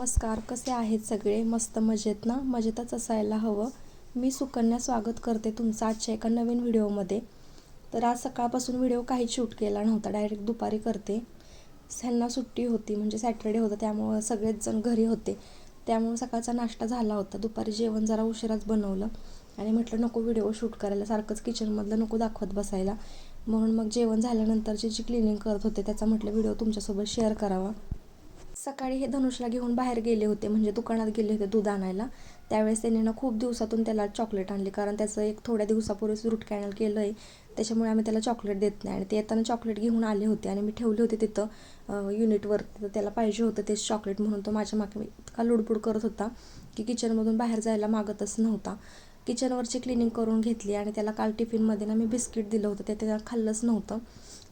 नमस्कार कसे आहेत सगळे? मस्त मजेत ना? मजेतच असायला हवं. मी सुकन्या स्वागत करते तुमचं आजच्या एका नवीन व्हिडिओमध्ये. तर आज सकाळपासून व्हिडिओ काहीच शूट केला नव्हता डायरेक्ट दुपारी करते. ह्यांना सुट्टी होती म्हणजे सॅटर्डे होतं त्यामुळं सगळेच जण घरी होते. त्यामुळं सकाळचा नाश्ता झाला होता. दुपारी जेवण जरा उशिराच बनवलं. आणि म्हटलं नको व्हिडिओ शूट करायला सारखंच किचनमधलं नको दाखवत बसायला. म्हणून मग जेवण झाल्यानंतरची जी क्लिनिंग करत होते त्याचा म्हटलं व्हिडिओ तुमच्यासोबत शेअर करावा. सकाळी हे धनुषला घेऊन बाहेर गेले होते म्हणजे दुकानात गेले होते दूध आणायला. त्यावेळेस त्यांनी ना खूप दिवसातून त्याला चॉकलेट आणली कारण त्याचं एक थोड्या दिवसापूर्वीच रूट कॅनल केलं आहे त्याच्यामुळे आम्ही त्याला चॉकलेट देत नाही. आणि ते येताना चॉकलेट घेऊन आले होते आणि मी ठेवले होते तिथं युनिटवर तर त्याला पाहिजे होतं तेच चॉकलेट म्हणून. तो माझ्या मागे इतका लुडबुड करत होता की किचनमधून बाहेर जायला मागतच नव्हता. किचनवरची क्लिनिंग करून घेतली आणि त्याला काल टिफिनमध्ये ना मी बिस्किट दिलं होतं. ते त्याला खाल्लंच नव्हतं.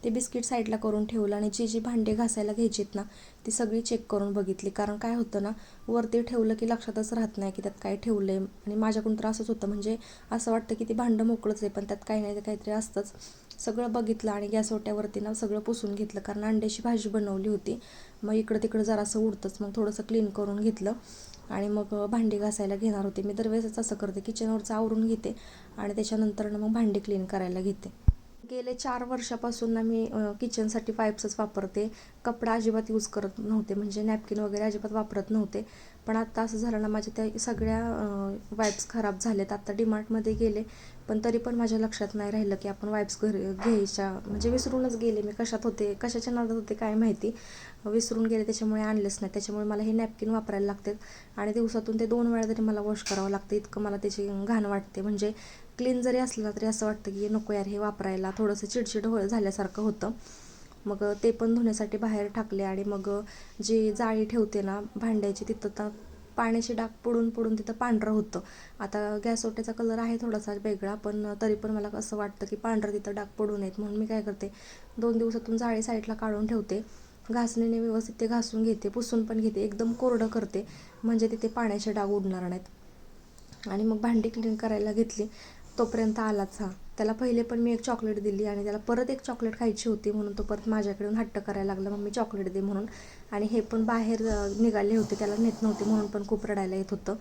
ते बिस्किट साईडला करून ठेवलं आणि जी जी भांडे घासायला घ्यायचीत ना ती सगळी चेक करून बघितली. कारण काय होतं ना वरती ठेवलं की लक्षातच राहत नाही की त्यात काय ठेवलं आहे आणि माझ्याकडून तर असंच होतं. म्हणजे असं वाटतं की ती भांडं मोकळंच आहे पण त्यात काही नाही तर काहीतरी असतंच. सगळं बघितलं आणि गॅस ओट्यावरती ना सगळं पुसून घेतलं. कारण अंड्याची भाजी बनवली होती. मग इकडं तिकडं जरासं उडतंच. मग थोडंसं क्लीन करून घेतलं. आणि मग भांडी घासायला घेणार होते. मी दरवेळेसच असं करते. किचनवरचं आवरून घेते आणि त्याच्यानंतर मग भांडी क्लीन करायला घेते. गेले चार वर्षापासून ना मी किचनसाठी पाईप्सच वापरते. कपडा अजिबात यूज करत नव्हते म्हणजे नॅपकिन वगैरे अजिबात वापरत नव्हते. पण आत्ता असं झालं ना माझ्या त्या सगळ्या वाईप्स खराब झालेत. आत्ता डिमार्टमध्ये गेले पण तरी पण माझ्या लक्षात नाही राहिलं की आपण वाईप्स घरी घ्यायच्या. म्हणजे विसरूनच गेले मी. कशात होते कशाच्या नादात होते काय माहिती. विसरून गेले त्याच्यामुळे आणलेच नाही. त्याच्यामुळे मला हे नॅपकिन वापरायला लागतात. आणि दिवसातून ते दोन वेळा तरी मला वॉश करावं लागतं. इतकं मला त्याची घाण वाटते. म्हणजे क्लीन जरी असला तरी असं वाटतं की नको यार हे वापरायला. थोडंसं चिडचिड हो झाल्यासारखं होतं. मग ते पण धुण्यासाठी बाहेर टाकले आणि मग जी जाळी ठेवते ना भांड्याची तिथं तर पाण्याची डाग पडून पडून तिथं पांढरं होतं. आता गॅस ओट्याचा कलर आहे थोडासा वेगळा पण तरी पण मला असं वाटतं की पांढरं तिथं डाग पडू नयेत. म्हणून मी काय करते दोन दिवसातून जाळी साईडला काढून ठेवते. घासणीने व्यवस्थित ते घासून घेते पुसून पण घेते. एकदम कोरडं करते म्हणजे तिथे पाण्याचे डाग उडणार नाहीत. आणि मग भांडी क्लीन करायला घेतली. तोपर्यंत आलाच हा. त्याला पहिले पण मी एक चॉकलेट दिली आणि त्याला परत एक चॉकलेट खायची होती म्हणून तो परत माझ्याकडून हट्ट करायला लागला मग मी चॉकलेट दे म्हणून. आणि हे पण बाहेर निघाले होते. त्याला नेत नव्हते म्हणून पण खूप रडायला येत होतं.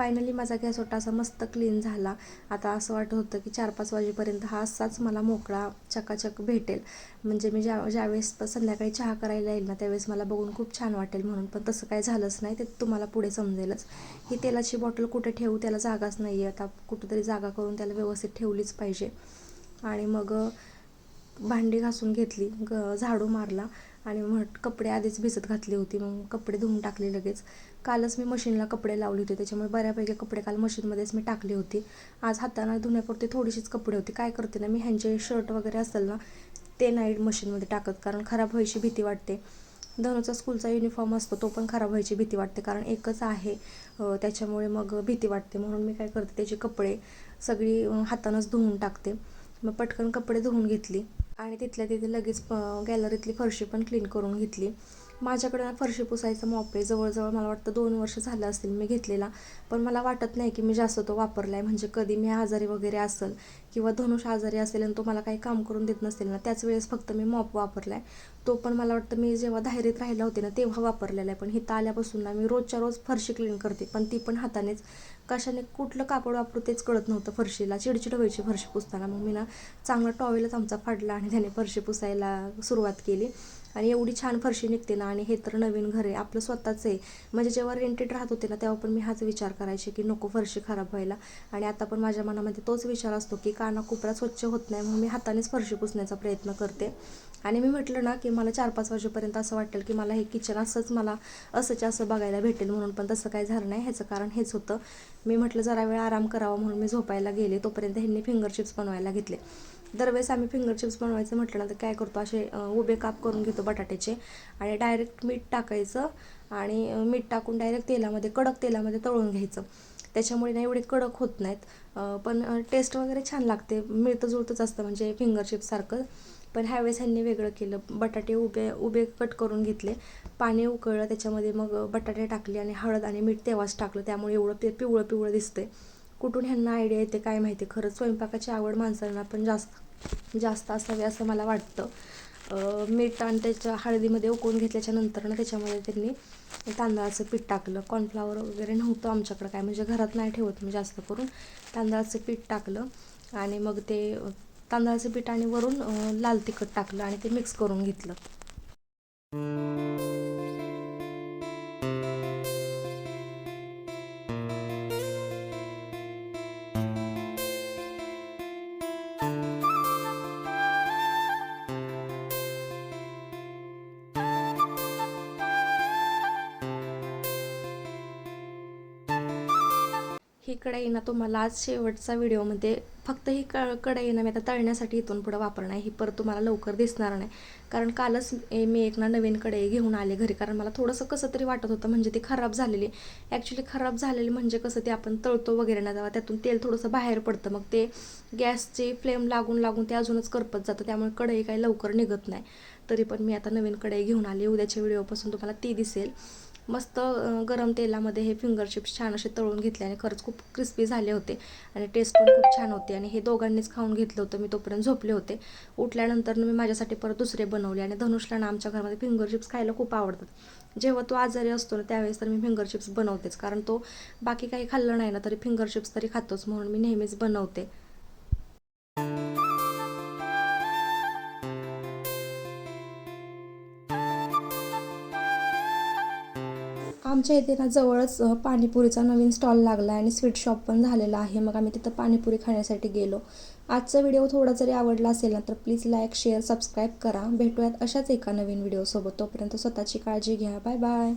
फायनली माझा गॅस ओटा असा मस्त क्लीन झाला. आता असं वाटत होतं की चार पाच वाजेपर्यंत हा असाच मला मोकळा चकाचक भेटेल. म्हणजे मी ज्या ज्यावेळेस संध्याकाळी चहा करायला येईल ना त्यावेळेस मला बघून खूप छान वाटेल म्हणून. पण तसं काही झालंच नाही ते तुम्हाला पुढे समजेलच. ही तेलाची बॉटल कुठे ठेवू त्याला जागाच नाही आहे आता कुठंतरी जागा करून त्याला व्यवस्थित ठेवलीच पाहिजे. आणि मग भांडी घासून घेतली ग झाडू मारला. आणि मग कपडे आधीच भिजत घातली होती मग कपडे धुवून टाकले लगेच. कालच मी मशीनला कपडे लावले होते त्याच्यामुळे बऱ्यापैकी कपडे काल मशीनमध्येच मी टाकली होती. आज हाताने धुण्यापुरते थोडीशीच कपडे होते. काय करते ना मी ह्यांचे शर्ट वगैरे असेल ना ते नाही मशीनमध्ये टाकत कारण खराब व्हायची भीती वाटते. धनुचा स्कूलचा युनिफॉर्म असतो तो पण खराब व्हायची भीती वाटते कारण एकच आहे. त्याच्यामुळे मग भीती वाटते. म्हणून मी काय करते त्याचे कपडे सगळी हातानंच धुवून टाकते. मग पटकन कपडे धुवून घेतली. आणि तिथल्या तिथे लगेच गॅलरीतली फरशी पण क्लीन करून घेतली. माझ्याकडे ना फरशी पुसायचं मॉप आहे जवळजवळ मला वाटतं दोन वर्ष झालं असतील मी घेतलेला. पण मला वाटत नाही की मी जास्त तो वापरला आहे म्हणजे कधी मी आजारी वगैरे असेल किंवा धनुष आजारी असेल आणि तो मला काही काम करून देत नसेल ना त्याच वेळेस फक्त मी मॉप वापरला आहे तो पण मला वाटतं मी जेव्हा धायरीत राहिला होते ना तेव्हा वापरलेला आहे. पण हिथं आल्यापासून ना मी रोजच्या रोज फरशी क्लीन करते. पण ती पण हातानेच. कशाने कुठलं कापड वापरू तेच कळत नव्हतं फरशीला. चिडचिड व्हायची फरशी पुसताना मग मी ना चांगला टॉवेलच आमचा फाडला आणि त्याने फरशी पुसायला सुरुवात केली. आणि एवढी छान फरशी निघते ना आणि हे तर नवीन घर आहे आपलं स्वतःचं आहे. म्हणजे जेव्हा रेंटेड राहत होते ना तेव्हा पण मी हाच विचार करायचे की नको फरशी खराब व्हायला. आणि आता पण माझ्या मनामध्ये तोच विचार असतो की काना कुपरा स्वच्छ होत नाही म्हणून मी हातानेच फरशी पुसण्याचा प्रयत्न करते. आणि मी म्हटलं ना की मला चार पाच वाजेपर्यंत असं वाटेल की मला हे किचन असंच मला असंच असं बघायला भेटेल म्हणून पण तसं काही झालं नाही. ह्याचं कारण हेच होतं. मी म्हटलं जरा वेळ आराम करावा म्हणून मी झोपायला गेले. तोपर्यंत ह्यांनी फिंगर चिप्स बनवायला घेतले. दरवेळेस आम्ही फिंगर चिप्स बनवायचं म्हटलं ना तर काय करतो असे उभे काप करून घेतो बटाट्याचे आणि डायरेक्ट मीठ टाकायचं आणि मीठ टाकून डायरेक्ट तेलामध्ये कडक तेलामध्ये तळून घ्यायचं. त्याच्यामुळे ना एवढे कडक होत नाहीत. पण टेस्ट वगैरे छान लागते. मिळतं जुळतंच असतं म्हणजे फिंगर चिप्ससारखं पण ह्यावेळेस ह्यांनी वेगळं केलं. बटाटे उभे उभे कट करून घेतले. पाणी उकळलं त्याच्यामध्ये मग बटाटे टाकले आणि हळद आणि मीठ तेव्हाच टाकलं. त्यामुळे एवढं ते पिवळं पिवळं दिसतंय. कुठून ह्यांना आयडिया येते काय माहिती? खरंच स्वयंपाकाची आवड माणसांना पण जास्त जास्त असावी असं मला वाटतं. मीठ आणि त्याच्या हळदीमध्ये उकळून घेतल्याच्या नंतर ना त्याच्यामध्ये त्यांनी तांदळाचं पीठ टाकलं. कॉर्नफ्लावर वगैरे नव्हतं आमच्याकडं काय. म्हणजे घरात नाही ठेवत मी जास्त करून. तांदळाचं पीठ टाकलं आणि मग ते तांदळाचं पीठ आणि वरून लाल तिखट टाकलं आणि ते मिक्स करून घेतलं. ही कढाई ना तुम्हाला आज शेवटचा व्हिडिओमध्ये फक्त ही क कढई ना मी आता तळण्यासाठी इथून पुढं वापरणार आहे. ही परत तुम्हाला लवकर दिसणार नाही. कारण कालच मी एक ना नवीन कढई घेऊन आले घरी. कारण मला थोडंसं कसं तरी वाटत होतं म्हणजे ती खराब झालेली. ॲक्च्युली खराब झालेली म्हणजे कसं ते आपण तळतो वगैरे ना जावा त्यातून तेल थोडंसं बाहेर पडतं. मग ते गॅसची फ्लेम लागून लागून ते अजूनच करपत जातं. त्यामुळे कढई काही लवकर निघत नाही. तरी पण मी आता नवीन कढई घेऊन आली. उद्याच्या व्हिडिओपासून तुम्हाला ती दिसेल. मस्त गरम तेलामध्ये हे फिंगर चिप्स छान असे तळून घेतले आणि खरंच खूप क्रिस्पी झाले होते. आणि टेस्ट पण खूप छान होती. आणि हे दोघांनीच खाऊन घेतलं होतं. मी तोपर्यंत झोपले होते. उठल्यानंतर मी माझ्यासाठी परत दुसरे बनवले. आणि धनुषला ना आमच्या घरामध्ये फिंगर चिप्स खायला खूप आवडतात. जेव्हा तो आजारी असतो ना त्यावेळेस तर मी फिंगर चिप्स बनवतेच. कारण तो बाकी काही खाल्लं नाही ना तरी फिंगर चिप्स तरी खातोच. म्हणून मी नेहमीच बनवते. आमच्या इथे ना जवळच पाणीपुरीचा नवीन स्टॉल लागला आहे आणि स्वीट शॉप पण झालेला आहे. मग आम्ही तिथं पाणीपुरी खाण्यासाठी गेलो. आजचा व्हिडिओ थोडा जरी आवडला असेल ना तर प्लीज लाईक शेअर सबस्क्राईब करा. भेटूयात अशाच एका नवीन व्हिडिओसोबत तोपर्यंत स्वतःची काळजी घ्या. Bye bye